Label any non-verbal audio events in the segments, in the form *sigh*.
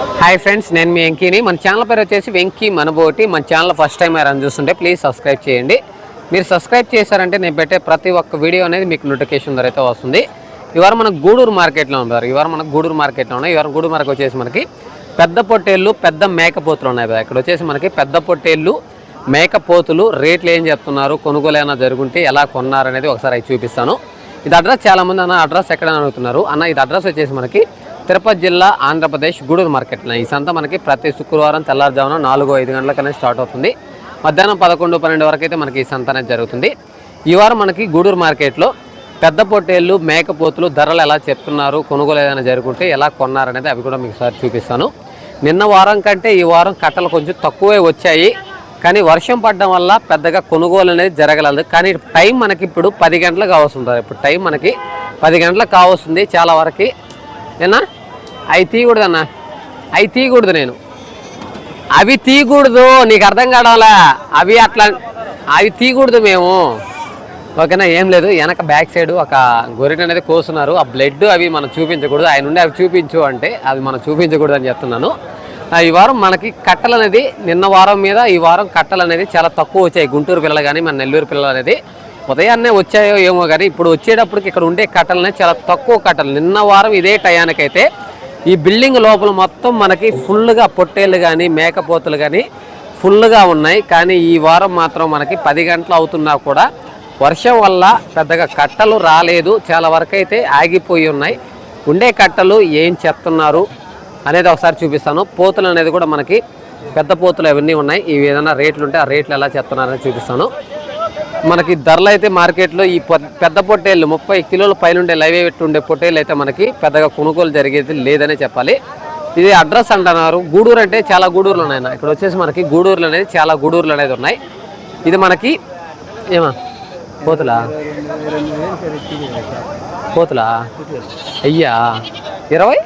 Hi friends నేను మీ వెంకీని. మన channel పేరు వచ్చేసి వెంకీ మనబోటి. మన ఛానల్ ఫస్ట్ టైం ఎవరైనా చూస్తుంటే ప్లీజ్ సబ్స్క్రైబ్ చేయండి. మీరు సబ్స్క్రైబ్ చేశారంటే నేను పెట్టే ప్రతి ఒక్క వీడియో అనేది మీకు నోటిఫికేషన్ ద్వారా అయితే వస్తుంది. ఇవాళ మనకు గూడూరు మార్కెట్లో ఉన్నారు ఇవాళ మనకు గూడూరు మార్కెట్లో ఉన్నాయి. ఇవాళ గూడూరు మార్కెట్ వచ్చేసి మనకి పెద్ద పొట్టేళ్ళు పెద్ద మేకపోతులు ఉన్నాయి కదా ఇక్కడ వచ్చేసి మనకి పెద్ద పొట్టేళ్ళు మేకపోతులు రేట్లు ఏం చెప్తున్నారు కొనుగోలు ఏమైనా జరుగుంటే ఎలా కొన్నారు అనేది ఒకసారి అవి చూపిస్తాను. ఇది అడ్రస్ చాలా మంది అన్న అడ్రస్ ఎక్కడ అడుగుతున్నారు? అన్న ఇది అడ్రస్ వచ్చేసి మనకి తిరుపతి జిల్లా ఆంధ్రప్రదేశ్ గూడూరు మార్కెట్లో ఈ సంత మనకి ప్రతి శుక్రవారం తెల్లారుజామున నాలుగు ఐదు గంటలకనే స్టార్ట్ అవుతుంది. మధ్యాహ్నం పదకొండు పన్నెండు వరకు అయితే మనకి ఈ సంత అనేది జరుగుతుంది. ఈ వారం మనకి గూడూరు మార్కెట్లో పెద్ద పొట్టేళ్ళు మేకపోతులు ధరలు ఎలా చెప్తున్నారు కొనుగోలు ఏదైనా జరుగుంటే ఎలా కొన్నారనేది అవి కూడా మీకు సార్ చూపిస్తాను. నిన్న వారం కంటే ఈ వారం కట్టలు కొంచెం తక్కువే వచ్చాయి. కానీ వర్షం పడడం వల్ల పెద్దగా కొనుగోలు అనేది జరగలేదు. కానీ టైం మనకి ఇప్పుడు పది గంటలకు ఉంటుంది. ఇప్పుడు టైం మనకి పది గంటలకు కావస్తుంది చాలా వరకు ఏనా? అవి తీయకూడదన్నా అవి తీయకూడదు నేను. అవి తీయకూడదు నీకు అర్థం కావడంలా? అవి అట్లా అవి తీయకూడదు మేము. ఓకేనా ఏం లేదు. వెనక బ్యాక్ సైడ్ ఒక గొర్రెని అనేది కోస్తున్నారు. ఆ బ్లడ్ అవి మనం చూపించకూడదు. ఆయన ఉండి అవి చూపించు అంటే అవి మనం చూపించకూడదు అని చెప్తున్నాను. ఈ వారం మనకి కట్టలు అనేది నిన్న వారం మీద ఈ వారం కట్టలు అనేది చాలా తక్కువ వచ్చాయి. గుంటూరు పిల్లలు కానీ మన నెల్లూరు పిల్లలు అనేది. ఉదయాన్నే వచ్చాయో ఏమో కానీ ఇప్పుడు వచ్చేటప్పటికి ఇక్కడ ఉండే కట్టలనే చాలా తక్కువ కట్టలు. నిన్న వారం ఇదే టయానికైతే ఈ బిల్డింగ్ లోపల మొత్తం మనకి ఫుల్గా పొట్టేళ్ళు కానీ మేకపోతులు కానీ ఫుల్గా ఉన్నాయి. కానీ ఈ వారం మాత్రం మనకి పది గంటలు అవుతున్నా కూడా వర్షం వల్ల పెద్దగా కట్టలు రాలేదు. చాలా వరకు అయితే ఆగిపోయి ఉన్నాయి. ఉండే కట్టలు ఏం చెప్తున్నారు అనేది ఒకసారి చూపిస్తాను. పోతులు అనేది కూడా మనకి పెద్ద పోతులు అవన్నీ ఉన్నాయి. ఇవి ఏదైనా రేట్లు ఉంటే ఆ రేట్లు ఎలా చెప్తున్నారని చూపిస్తాను. మనకి ధరలు అయితే మార్కెట్లో ఈ పెద్ద పొట్టేళ్ళు ముప్పై కిలోల పైనుండే లైవ్ ఉండే పొట్టేళ్ళు అయితే మనకి పెద్దగా కొనుగోలు జరిగేది లేదనే చెప్పాలి. ఇది అడ్రస్ అంటున్నారు. గూడూరు అంటే చాలా గూడూరులు ఉన్నాయి ఇక్కడ వచ్చేసి మనకి గూడూరులు అనేది చాలా గూడూరులు అనేది ఉన్నాయి. ఇది మనకి ఏమా? కోతులా? కోతులా? అయ్యా! ఇరవై?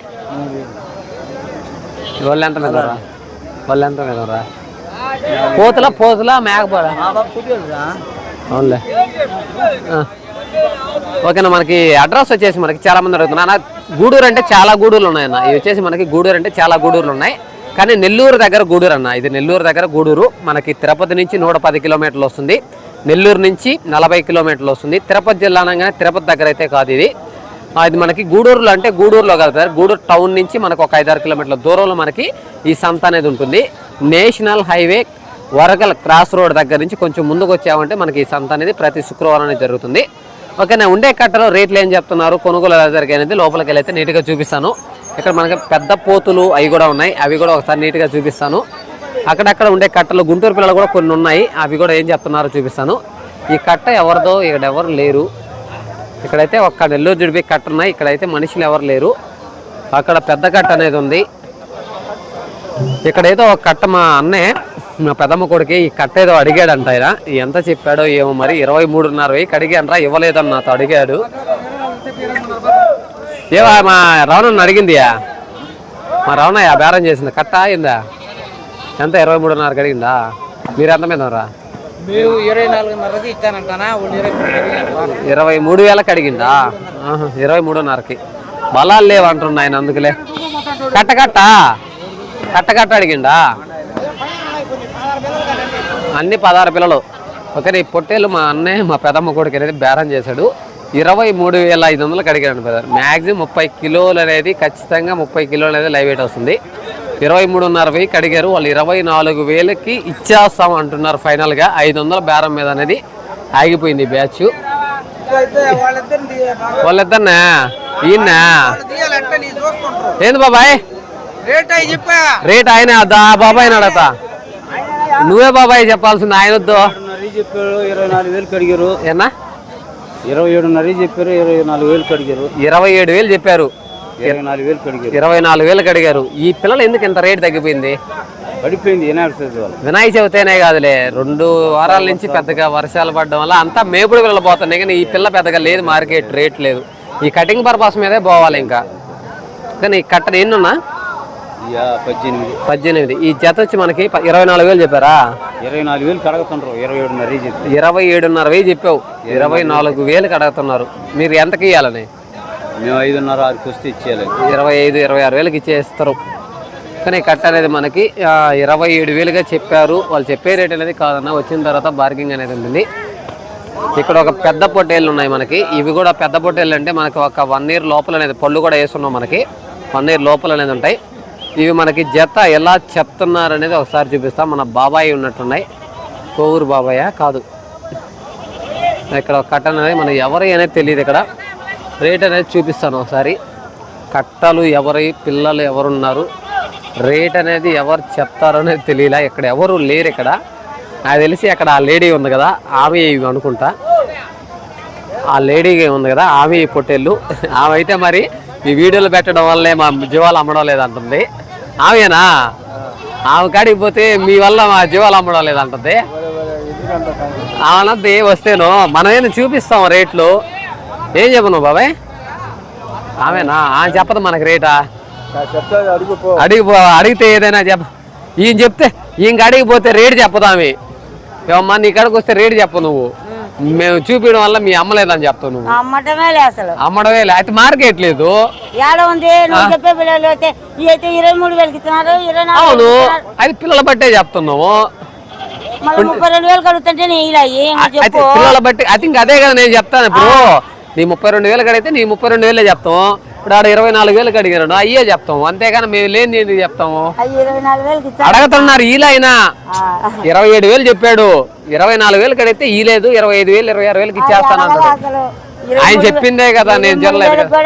వాళ్ళు ఎంత మీద వాళ్ళు ఎంత మీద పోతులా పోతుల మేకపోరా అవునులే. ఓకేనా మనకి అడ్రస్ వచ్చేసి మనకి చాలా మంది గూడూరు అంటే చాలా గూడూరులు ఉన్నాయి అన్న ఇవి వచ్చేసి మనకి గూడూరు అంటే చాలా గూడూరులు ఉన్నాయి. కానీ నెల్లూరు దగ్గర గూడూరు అన్న. ఇది నెల్లూరు దగ్గర గూడూరు. మనకి తిరుపతి నుంచి నూట పది కిలోమీటర్లు వస్తుంది. నెల్లూరు నుంచి నలభై కిలోమీటర్లు వస్తుంది. తిరుపతి జిల్లా అనగానే తిరుపతి దగ్గర అయితే కాదు ఇది. ఇది మనకి గూడూరులో అంటే గూడూరులో కాదు గూడూరు టౌన్ నుంచి మనకు ఒక ఐదారు కిలోమీటర్ల దూరంలో మనకి ఈ సంత అనేది ఉంటుంది. నేషనల్ హైవే వరగల క్రాస్ రోడ్ దగ్గర నుంచి కొంచెం ముందుకు వచ్చామంటే మనకి ఈ సంత అనేది ప్రతి శుక్రవారం అనేది జరుగుతుంది. ఓకేనా ఉండే కట్టలో రేట్లు ఏం చెప్తున్నారు? కొనుగోలు ఎలా జరిగాయి అనేది లోపలికి వెళ్ళైతే నీట్గా చూపిస్తాను. ఇక్కడ మనకి పెద్ద పోతులు అవి కూడా ఉన్నాయి. అవి కూడా ఒకసారి నీట్గా చూపిస్తాను. అక్కడక్కడ ఉండే కట్టలు గుంటూరు పిల్లలు కూడా కొన్ని ఉన్నాయి. అవి కూడా ఏం చెప్తున్నారో చూపిస్తాను. ఈ కట్ట ఎవరిదో ఇక్కడ ఎవరు లేరు. ఇక్కడైతే ఒక్క నెల్లూరు జుడిపి కట్ట ఉన్నాయి. ఇక్కడైతే మనుషులు ఎవరు లేరు. అక్కడ పెద్ద కట్ట అనేది ఉంది. ఇక్కడైతే ఒక కట్ట మా అన్నే మా పెదమ్మ కొడుకి ఈ కట్ట ఏదో అడిగాడంట ఆయన. ఎంత చెప్పాడో ఏమో మరి ఇరవై మూడున్నర వెయ్యికి అడిగానరా ఇవ్వలేదని నాతో అడిగాడు. ఏవా మా రవణన్న అడిగిందియా? మా రవణయ్య బేరం చేసింది. కట్ట అయిందా? ఎంత ఇరవై మూడున్నరకి అడిగిందా? మీరు ఎంత మీద రా మీరు ఇరవై మూడు వేలకు అడిగిందా? ఇరవై మూడున్నరకి. బలాలు లేవు అంటున్నా ఆయన అందుకులే. కట్ట కట్ట? కట్ట కట్ట అడిగిండా అన్ని పదహారు పిల్లలు. ఓకే ఈ పొట్టేలు మా అన్నయ్య మా పెదమ్మ కొడుకు అనేది బేరం చేశాడు. ఇరవై మూడు వేల ఐదు వందలకు అడిగాడు బ్రదర్. మ్యాక్సిమం ముప్పై కిలోలు అనేది ఖచ్చితంగా ముప్పై కిలోలు అనేది లైవ్ వెయిట్ వస్తుంది. ఇరవై మూడున్నర వెయ్యికి అడిగారు వాళ్ళు ఇరవై నాలుగు వేలకి ఇచ్చేస్తాం అంటున్నారు ఫైనల్గా. ఐదు వందల బేరం మీద అనేది ఆగిపోయింది బ్యాచ్. వాళ్ళిద్దరిని? ఈయన ఏంది బాబాయ్? రేట్ ఆయన? దా బాబాయ్ అడగతా నువ్వే బాబాయ్ చెప్పాల్సింది ఆయన వద్దు చెప్పారు ఇరవై నాలుగు వేలు కడిగారు. ఏనా? ఇరవై ఏడున్నర చెప్పారు ఇరవై నాలుగు వేలు కడిగారు. ఇరవై ఏడు వేలు చెప్పారు. ఇరవై నాలుగు వేలు కడిగారు. ఇరవై నాలుగు వేలకు అడిగారు ఈ పిల్లలు ఎందుకు ఇంత రేట్ తగ్గిపోయింది? పడిపోయింది సైజు వాళ్ళు వినాయక చవితేనే కాదులే. రెండు వారాల నుంచి పెద్దగా వర్షాలు పడడం వల్ల అంతా మేపుడు పిల్లలు పోతున్నాయి. కానీ ఈ పిల్ల పెద్దగా లేదు మార్కెట్ రేట్ లేదు. ఈ కటింగ్ పర్పస్ మీదే పోవాలి ఇంకా. కానీ ఈ కట్ట ఎన్నున్నా పద్దెనిమిది. ఈ జత వచ్చి మనకి ఇరవై నాలుగు వేలు చెప్పారా? ఇరవై నాలుగు వేలు కడగతుండ్రు. ఇరవై ఏడున్నర ఇరవై ఏడున్నర వెయ్యి చెప్పావు. ఇరవై నాలుగు వేలకు అడుగుతున్నారు మీరు ఎంతకి ఇవ్వాలని మేము ఐదున్నర ఆరుకి వస్తే ఇచ్చేయాలి. ఇరవై ఐదు ఇరవై ఆరు వేలకు ఇచ్చేస్తారు. కానీ కట్ట అనేది మనకి ఇరవై ఏడు వేలుగా చెప్పారు. వాళ్ళు చెప్పే రేట్ అనేది కాదన్న వచ్చిన తర్వాత బార్గింగ్ అనేది ఉంటుంది. ఇక్కడ ఒక పెద్ద పొట్టేళ్ళు ఉన్నాయి మనకి. ఇవి కూడా పెద్ద పొట్టేళ్ళు అంటే మనకి ఒక వన్ ఇయర్ లోపల అనేది పళ్ళు కూడా వేస్తున్నాం మనకి. వన్ ఇయర్ లోపల అనేది ఉంటాయి. ఇవి మనకి జత ఎలా చెప్తున్నారు అనేది ఒకసారి చూపిస్తాం. మన బాబాయ్ ఉన్నట్టున్నాయి. కోవూరు బాబాయ్? కాదు. ఇక్కడ కట్ట అనేది మన ఎవరి అనేది తెలియదు ఇక్కడ. రేట్ అనేది చూపిస్తాను ఒకసారి. కట్టలు ఎవరి పిల్లలు ఎవరున్నారు రేట్ అనేది ఎవరు చెప్తారు అనేది తెలియలే. ఇక్కడ ఎవరు లేరు ఇక్కడ. నాకు తెలిసి అక్కడ ఆ లేడీ ఉంది కదా ఆమె ఇవి అనుకుంటా. ఆ లేడీ ఉంది కదా ఆమె ఈ పొట్టేళ్ళు. ఆమె అయితే మరి ఈ వీడియోలు పెట్టడం వల్లే మా జీవాలు అమ్మడం లేదంటుంది. ఆమెనా ఆమె కాడికి పోతే మీ వల్ల మా జీవాలు అమ్మడం లేదంటది. ఆమెనది వస్తేను. మనం చూపిస్తాం రేట్లు? ఏం చెప్పను బాబాయ్? ఆమెనా ఆమె చెప్పదు మనకి రేటా? అడిగిపో అడిగి అడిగితే ఏదైనా చెప్ప ఈయన చెప్తే ఈయనకి అడిగిపోతే రేటు చెప్పదు ఆమె. ఏమమ్మా నీ కాడికి వస్తే రేటు చెప్పు నువ్వు. మేము చూపించడం వల్ల మీ అమ్మలేదని చెప్తావు నువ్వు. అమ్మటమే లే అసలు. అమ్మడమే లే. అయితే మార్కెట్ లేదు. ఏడ ఉంది? నువ్వు చెప్పే పిల్లలు అయితే ఇరవై మూడు వేలకి ఇస్తున్నారు ఇరవై నాలుగు అవును. అది పిల్లల బట్టే చెప్తున్నావు మళ్ళీ ముప్పై రెండు వేలు కడుగుతుంటే చెప్పు? పిల్లల బట్టి ఐ థింక్ అదే కదా నేను చెప్తాను. ఇప్పుడు నీ ముప్పై రెండు వేలు కడిగితే నీ ముప్పై రెండు వేలే చెప్తాం. ఇప్పుడు ఆడ ఇరవై నాలుగు వేలు కడిగారు అయ్యే చెప్తాం అంతేగాని మేము లేని ఎందుకు చెప్తాము? వేలకి అడగతున్నారు ఈలైనా. ఇరవై ఏడు వేలు చెప్పాడు. ఇరవై నాలుగు వేలు కడిగితే ఈ లేదు ఇరవై ఐదు వేలు ఇరవై ఆరు వేలకి ఇచ్చేస్తాను అంటాడు ఆయన చెప్పిందే కదా నేను వేలకు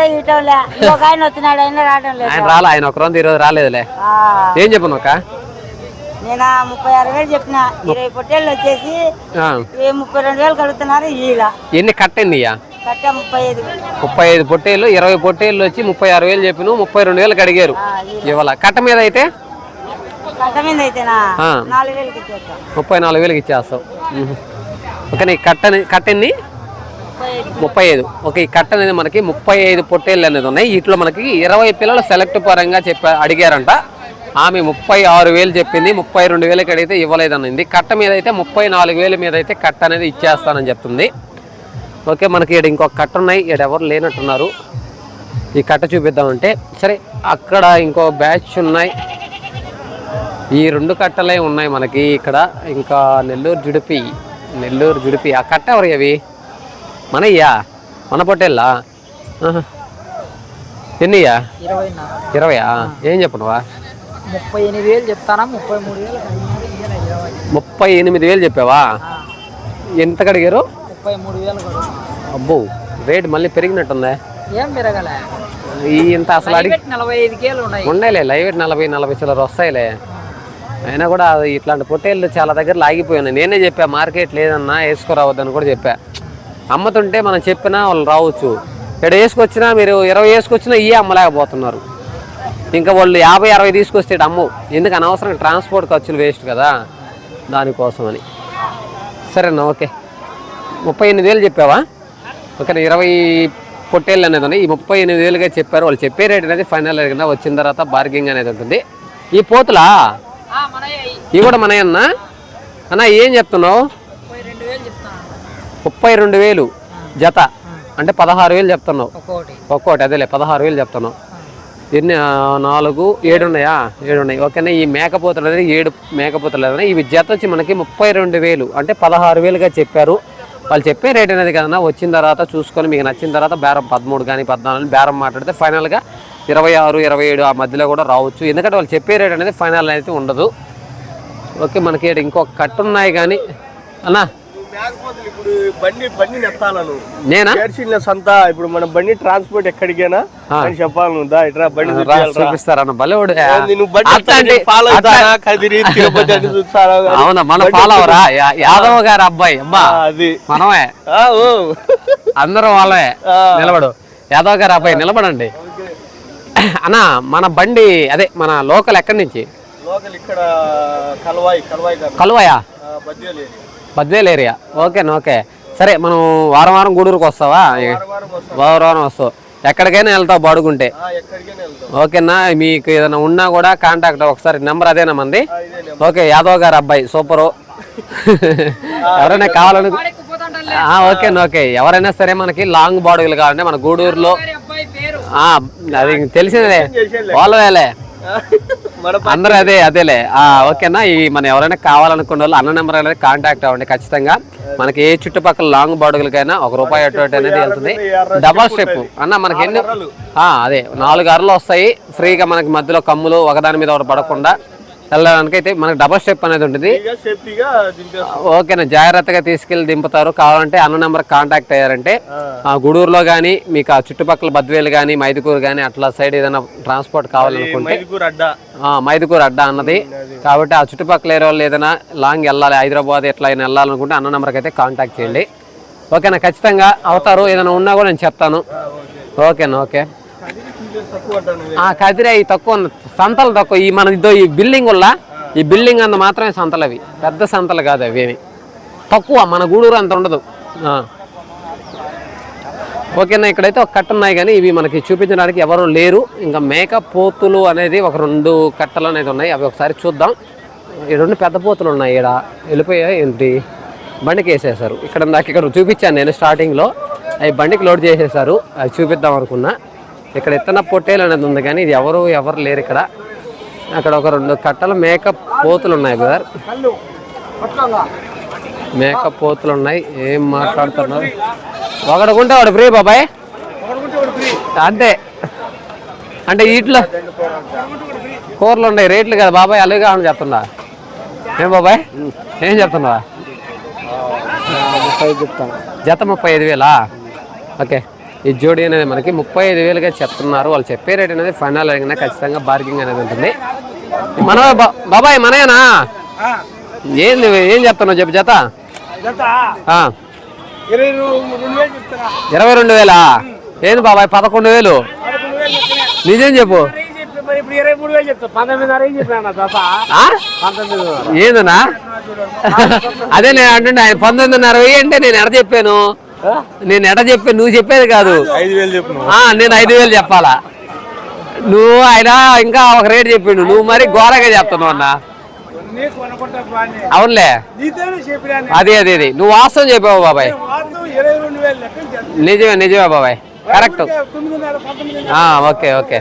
ఆయన రాలే ఆయన ఒక రోజు ఈరోజు రాలేదులే. ఏం చెప్పను ఒక నేను ముప్పై ఆరు వేలు చెప్పిన. ఇరవై పొట్టేళ్ళు వచ్చేసి ముప్పై రెండు వేలు కడుగుతున్నారు ఈల. ఎన్ని కట్టండియా కట్ట ముప్పై ఐదు. పొట్టేళ్ళు ఇరవై పొట్టేళ్ళు వచ్చి ముప్పై ఆరు వేలు చెప్పిన ముప్పై రెండు వేలకు అడిగారు ఇవాళ కట్ట మీద అయితే? కట్ట ఇచ్చేస్తాం. ముప్పై నాలుగు వేలకి ఇచ్చేస్తావు. మ్మ్. ఓకే నీ కట్టని కట్టెన్ని? ముప్పై ఐదు. ముప్పై ఐదు. ఓకే ఈ కట్ట అనేది మనకి ముప్పై ఐదు పొట్టేళ్ళు అనేది ఉన్నాయి. వీటిలో మనకి ఇరవై పిల్లలు సెలెక్ట్ పరంగా చెప్పా అడిగారంట. ఆమె ముప్పై ఆరు వేలు చెప్పింది ముప్పై రెండు వేలకి అడిగితే ఇవ్వలేదనింది. కట్ట మీద అయితే ముప్పై నాలుగు వేల మీద అయితే కట్ట అనేది ఇచ్చేస్తానని చెప్తుంది. ఓకే మనకి ఇక్కడ ఇంకొక కట్ట ఉన్నాయి. ఇక్కడ ఎవరు లేనట్టున్నారు. ఈ కట్ట చూపిద్దామంటే సరే అక్కడ ఇంకో బ్యాచ్ ఉన్నాయి. ఈ రెండు కట్టలే ఉన్నాయి మనకి ఇక్కడ. ఇంకా నెల్లూరు జుడిపి నెల్లూరు జుడిపి. ఆ కట్ట ఎవరు అవి? మనయ్యా? మన పొట్టేళ్ళా? ఇరవై ఇరవయా? ఏం చెప్పనువా? ముప్పై ఎనిమిది వేలు చెప్తానా? ముప్పై మూడు వేలు? ముప్పై ఎనిమిది వేలు చెప్పావా? ఎంత కడిగారు ముప్పై మూడు వేలు కూడా అబ్బో రేట్ మళ్ళీ పెరిగినట్టుందే? ఏం పెరగలే. ఈ ఇంత అసలు అడిగి నలభై ఐదు కేలు ఉన్నాయి. ఉండేలే లైవ్ నలభై నలభై చిల్లర వస్తాయిలే. అయినా కూడా ఇట్లాంటి పొట్టేళ్ళు చాలా దగ్గర లాగిపోయినాయి నేనే చెప్పా మార్కెట్ లేదన్నా వేసుకురావద్దని కూడా చెప్పా. అమ్ముతుంటే మనం చెప్పినా వాళ్ళు రావచ్చు. ఇక్కడ వేసుకొచ్చినా మీరు ఇరవై వేసుకొచ్చినా ఇవే అమ్మలేకపోతున్నారు. ఇంకా వాళ్ళు యాభై అరవై తీసుకొస్తే అమ్ము ఎందుకు అనవసరం ట్రాన్స్పోర్ట్ ఖర్చులు వేస్ట్ కదా. దానికోసమని. సరేనా ఓకే. ముప్పై ఎనిమిది వేలు చెప్పావా? ఓకే ఇరవై పొట్టేళ్ళు అనేది ఉన్నాయి. ఈ ముప్పై ఎనిమిది వేలుగా చెప్పారు. వాళ్ళు చెప్పే రేట్ అనేది ఫైనల్ కింద వచ్చిన తర్వాత బార్గింగ్ అనేది ఉంటుంది. ఈ పోతులా? ఇవి కూడా మనయన్నా అన్న? ఏం చెప్తున్నావు? ముప్పై రెండు వేలు జత. అంటే పదహారు వేలు చెప్తున్నావు. ఒక్కోటి. అదేలే పదహారు వేలు చెప్తున్నావు. ఎన్ని నాలుగు ఏడు ఉన్నాయా? ఏడు ఉన్నాయి. ఓకేనా ఈ మేకపోతలు అనేది ఏడు మేకపోతలు అనేది ఇవి జత వచ్చి మనకి ముప్పై రెండు వేలు. అంటే పదహారు వేలుగా చెప్పారు. వాళ్ళు చెప్పే రేట్ అనేది కదన్నా వచ్చిన తర్వాత చూసుకొని మీకు నచ్చిన తర్వాత బేరం పదమూడు కానీ పద్నాలుగు కానీ బేరం మాట్లాడితే ఫైనల్గా ఇరవై ఆరు ఇరవై ఏడు ఆ మధ్యలో కూడా రావచ్చు. ఎందుకంటే వాళ్ళు చెప్పే రేట్ అనేది ఫైనల్ అయితే ఉండదు. ఓకే మనకి ఇంకొక కట్ ఉన్నాయి కానీ అన్నా ఇప్పుడు బండి బండి నెత్తాలను. నేనా? ఏడ్చిన సంత ఇప్పుడు మన బండి ట్రాన్స్పోర్ట్ ఎక్కడికైనా అని చెప్పాలి నువ్వు దా ఇట్రా బండి రా చూపియాలి రా. చూపిస్తారన్న బలేవుడు ఏంది నువ్వు బండి అట్లాంటి ఫాలో అట్లా- అవుతారా కదిరి తిరుపతి అని చూస్తారా? *laughs* అవునా మన ఫాలో అవరా యా- యాదవ్ గారు అబ్బాయి అబ్బా. ఆ, అది. మనమే. అందరం వాళ్ళే. నిలబడు. యాదవ్ గారు అబ్బాయి నిలబడండి. అన్న మన బండి అదే మన లోకల్ ఎక్కడి నుంచి? లోకల్ ఇక్కడ కలవాయి కలవాయి కలువయా? బద్వేలు ఏరియా. ఓకేనా ఓకే. సరే మనం వారం వారం గూడూరుకు వస్తావా? వారం వారం వస్తావు. ఎక్కడికైనా వెళ్తావు బాడుకుంటే ఓకేనా? మీకు ఏదైనా ఉన్నా కూడా కాంటాక్ట్ ఒకసారి నెంబర్ అదేనా మంది. ఓకే యాదవ్ గారు అబ్బాయి సూపరు. ఎవరైనా కావాలని ఓకే ఓకే. ఎవరైనా సరే మనకి లాంగ్ బాడుగులు కావాలంటే మన గూడూరులో అది తెలిసిందే. వాళ్ళవేలే. అందరూ అదే అదేలే. ఆ, ఓకేనా? ఈ మన ఎవరైనా కావాలనుకున్న వాళ్ళు అన్న నెంబర్ అనేది కాంటాక్ట్ అవ్వండి ఖచ్చితంగా. మనకి ఏ చుట్టుపక్కల లాంగ్ బాడుగులకైనా ఒక రూపాయి అటు ఇటు అనేది వెళ్తుంది. డబల్ స్టెప్ అన్న మనకి ఎన్ని అదే. నాలుగు అరలు వస్తాయి. ఫ్రీగా మనకి మధ్యలో కమ్ములు ఒకదాని మీద ఒకటి పడకుండా వెళ్ళడానికి అయితే మనకి డబల్ స్టెప్ అనేది ఉంటుంది. ఓకేనా జాగ్రత్తగా తీసుకెళ్ళి దింపుతారు. కావాలంటే అన్న నెంబర్ కాంటాక్ట్ అయ్యారంటే ఆ. గూడూరులో కానీ మీకు ఆ చుట్టుపక్కల బద్వేలు కానీ మైదుకూరు కానీ అట్లా సైడ్ ఏదైనా ట్రాన్స్పోర్ట్ కావాలనుకుంటే మైదుకూరు అడ్డ. ఆ, మైదుకూరు అడ్డా అన్నది. కాబట్టి ఆ చుట్టుపక్కల ఏరియా వాళ్ళు ఏదైనా లాంగ్ వెళ్ళాలి హైదరాబాద్ ఎట్లా అయినా వెళ్ళాలనుకుంటే అన్న నెంబర్కి అయితే కాంటాక్ట్ చేయండి. ఓకేనా ఖచ్చితంగా అవుతారు ఏదైనా ఉన్నా కూడా నేను చెప్తాను. ఓకేనా ఓకే. కదిరే అవి తక్కువ సంతలు తక్కువ. ఈ మన ఇదో ఈ బిల్డింగ్ వల్ల ఈ బిల్డింగ్ అంత మాత్రమే సంతలు అవి. పెద్ద సంతలు కాదు అవి ఏమి. తక్కువ మన గూడూరు అంత ఉండదు. ఓకేనా ఇక్కడైతే ఒక కట్ట ఉన్నాయి కానీ ఇవి మనకి చూపించడానికి ఎవరు లేరు. ఇంకా మేక పోతులు అనేది ఒక రెండు కట్టలు అనేది ఉన్నాయి. అవి ఒకసారి చూద్దాం. ఈ రెండు పెద్ద పోతులు ఉన్నాయి ఇక్కడ వెళ్ళిపోయాయి ఏంటి? బండికి వేసేసారు ఇక్కడ నాకు ఇక్కడ చూపించాను నేను స్టార్టింగ్లో అవి బండికి లోడ్ చేసేసారు అవి చూపిద్దాం అనుకున్నా. ఇక్కడ ఎత్తన పొట్టేలు అనేది ఉంది కానీ ఇది ఎవరు ఎవరు లేరు ఇక్కడ. అక్కడ ఒక రెండు కట్టల మేక పోతులు ఉన్నాయి బ్రదర్. మేక పోతులు ఉన్నాయి. ఏం మాట్లాడుతున్నారు? ఒకడు కొంటే వాడు ఫ్రీ బాబాయ్. అంతే. అంటే వీటిలో కూరలు ఉన్నాయి రేట్లు కదా బాబాయ్ అలాగే అని చెప్తున్నా. ఏం బాబాయ్? ఏం చెప్తున్నా చెప్తాను. జత ముప్పై ఐదు వేలా? ఓకే. ఈ జోడీ అనేది మనకి ముప్పై ఐదు వేలుగా చెప్తున్నారు. వాళ్ళు చెప్పే రేట్ అనేది ఫైనల్ అడిగినా ఖచ్చితంగా బార్గింగ్ అనేది ఉంటుంది. మన బాబాయ్ మనయేనా ఏంది ఏం చెప్తున్నావు చెప్పు జత. ఇరవై రెండు వేలు ఏంది బాబాయ్ పదకొండు వేలు? నిజం చెప్పు. ఇప్పుడు ఇరవై మూడు వేలు చెప్తా పంతొమ్మిదిన్నర ఏం చెప్పినా తాత ఆ? పంతొమ్మిది ఏందనా *laughs* అదే నేను అంటుండే ఆయన పంతొమ్మిదిన్నర వెయ్యి అంటే నేను ఎడ చెప్పాను? నేను ఎడ చెప్పాను నువ్వు చెప్పేది కాదు. చెప్పు నేను ఐదు వేలు చెప్పాలా? నువ్వు ఆయన ఇంకా ఒక రేట్ చెప్పిండు. నువ్వు మరి ఘోరంగా చెప్తున్నావు అన్న. అవునులే. అదే అదే అదే. నువ్వు వాస్తవం చెప్పావు బాబాయ్. నిజమే నిజమే బాబాయ్. Correct okay okay.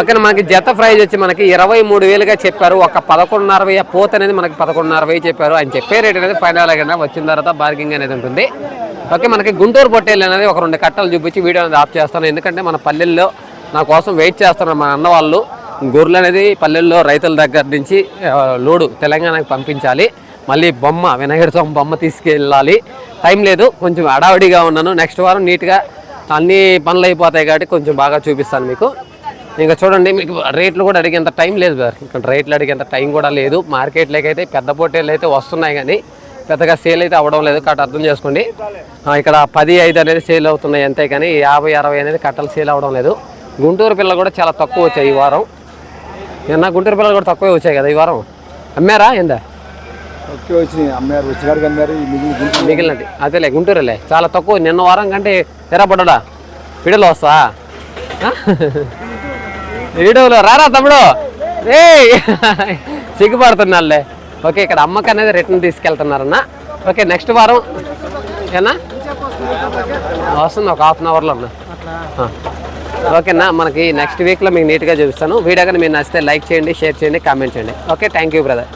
ఓకే మనకి జత ప్రైజ్ వచ్చి మనకి ఇరవై మూడు వేలుగా చెప్పారు. ఒక పదకొండున్నర వెయ్యి పోత అనేది మనకి పదకొండున్నర వెయ్యి చెప్పారు. ఆయన చెప్పే రేట్ అనేది ఫైనల్ అయినా వచ్చిన తర్వాత బార్గింగ్ అనేది ఉంటుంది. ఓకే మనకి గుంటూరు పొట్టేలు అనేది ఒక రెండు కట్టలు చూపించి వీడియో అనేది ఆఫ్ చేస్తాను. ఎందుకంటే మన పల్లెల్లో నా కోసం వెయిట్ చేస్తున్నారు మన అన్న వాళ్ళు. గొర్రెలు అనేది పల్లెల్లో రైతుల దగ్గర నుంచి లోడు తెలంగాణకి పంపించాలి. మళ్ళీ బొమ్మ వినాయకుడి స్వామి బొమ్మ తీసుకెళ్ళాలి. టైం లేదు కొంచెం అడావిడిగా ఉన్నాను. నెక్స్ట్ వారం నీట్గా అన్ని పనులు అయిపోతాయి కాబట్టి కొంచెం బాగా చూపిస్తాను మీకు. ఇంకా చూడండి మీకు రేట్లు కూడా అడిగేంత టైం లేదు సార్. ఇక్కడ రేట్లు అడిగేంత టైం కూడా లేదు. మార్కెట్లోకి అయితే పెద్ద పొట్టేళ్ళు అయితే వస్తున్నాయి కానీ పెద్దగా సేల్ అయితే అవ్వడం లేదు కాబట్టి అర్థం చేసుకోండి. ఇక్కడ పది ఐదు అనేది సేల్ అవుతున్నాయి అంతే కానీ యాభై అరవై అనేది కట్టలు సేల్ అవ్వడం లేదు. గుంటూరు పిల్లలు కూడా చాలా తక్కువ వచ్చాయి ఈ వారం. నిన్న గుంటూరు పిల్లలు కూడా తక్కువే వచ్చాయి కదా ఈ వారం? అమ్మారా ఏందా? మిగిలినది. అదేలే గుంటూరులే. చాలా తక్కువ. నిన్న వారం కంటే ఎర్రబడ్డా వీడియోలో వస్తా. వీడియోలో. రారా తమ్ముడు? రే సిగ్గుపడుతున్నాళ్ళే ఓకే ఇక్కడ అమ్మకి అనేది రిటర్న్ తీసుకెళ్తున్నారన్న. ఓకే నెక్స్ట్ వారం ఏనా? వస్తుంది ఒక హాఫ్ అన్ అవర్లో ఉన్నా ఆ. ఓకేనా మనకి నెక్స్ట్ వీక్లో మీకు నీట్గా చూపిస్తాను. వీడియో కానీ మీరు నచ్చితే లైక్ చేయండి షేర్ చేయండి కామెంట్ చేయండి. Okay thank you brother